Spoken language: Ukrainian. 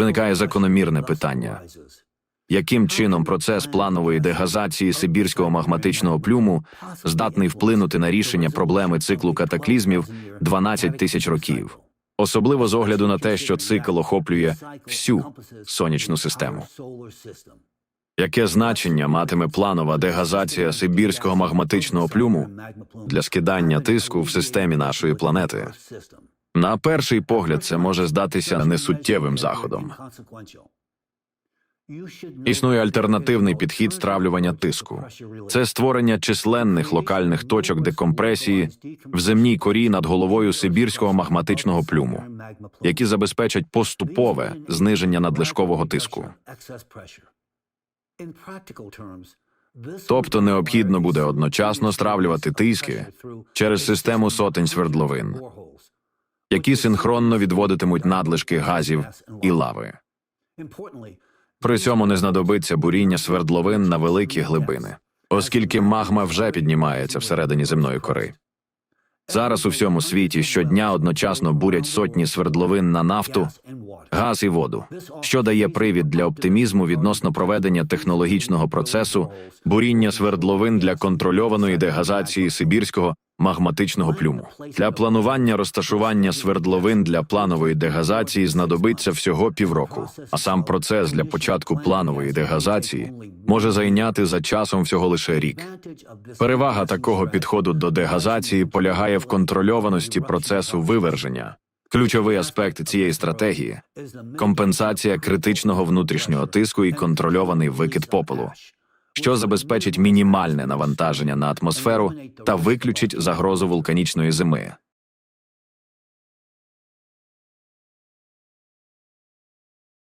Виникає закономірне питання: яким чином процес планової дегазації сибірського магматичного плюму здатний вплинути на рішення проблеми циклу катаклізмів 12 тисяч років, особливо з огляду на те, що цикл охоплює всю сонячну систему. Яке значення матиме планова дегазація сибірського магматичного плюму для скидання тиску в системі нашої планети? На перший погляд, це може здатися несуттєвим заходом. Існує альтернативний підхід стравлювання тиску. Це створення численних локальних точок декомпресії в земній корі над головою сибірського магматичного плюму, які забезпечать поступове зниження надлишкового тиску. Тобто необхідно буде одночасно стравлювати тиски через систему сотень свердловин, які синхронно відводитимуть надлишки газів і лави. При цьому не знадобиться буріння свердловин на великі глибини, оскільки магма вже піднімається всередині земної кори. Зараз у всьому світі щодня одночасно бурять сотні свердловин на нафту, газ і воду, що дає привід для оптимізму відносно проведення технологічного процесу буріння свердловин для контрольованої дегазації сибірського магматичного плюму. Для планування розташування свердловин для планової дегазації знадобиться всього півроку, а сам процес для початку планової дегазації може зайняти за часом всього лише рік. Перевага такого підходу до дегазації полягає в контрольованості процесу виверження. Ключовий аспект цієї стратегії компенсація критичного внутрішнього тиску і контрольований викид попелу, що забезпечить мінімальне навантаження на атмосферу та виключить загрозу вулканічної зими.